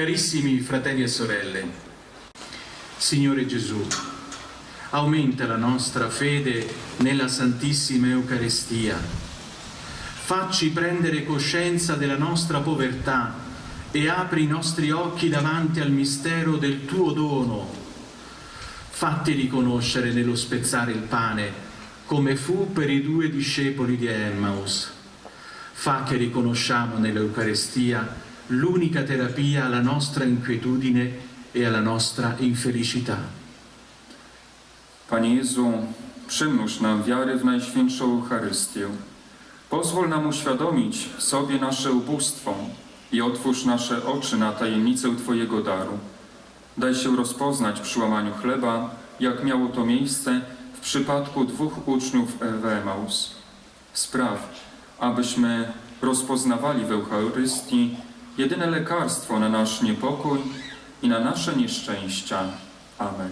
Carissimi fratelli e sorelle, Signore Gesù, aumenta la nostra fede nella Santissima Eucaristia. Facci prendere coscienza della nostra povertà e apri i nostri occhi davanti al mistero del tuo dono. Fatti riconoscere nello spezzare il pane come fu per i due discepoli di Emmaus. Fa che riconosciamo nell'Eucaristia l'unica terapia alla nostra inquietudine e alla nostra infelicità. Panie Jezu, przymnóż nam wiary w Najświętszą Eucharystię. Pozwól nam uświadomić sobie nasze ubóstwo i otwórz nasze oczy na tajemnicę Twojego daru. Daj się rozpoznać przy łamaniu chleba, jak miało to miejsce w przypadku dwóch uczniów w Emaus. Spraw, abyśmy rozpoznawali w Eucharystii jedyne lekarstwo na nasz niepokój i na nasze nieszczęścia. Amen.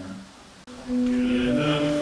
Jeden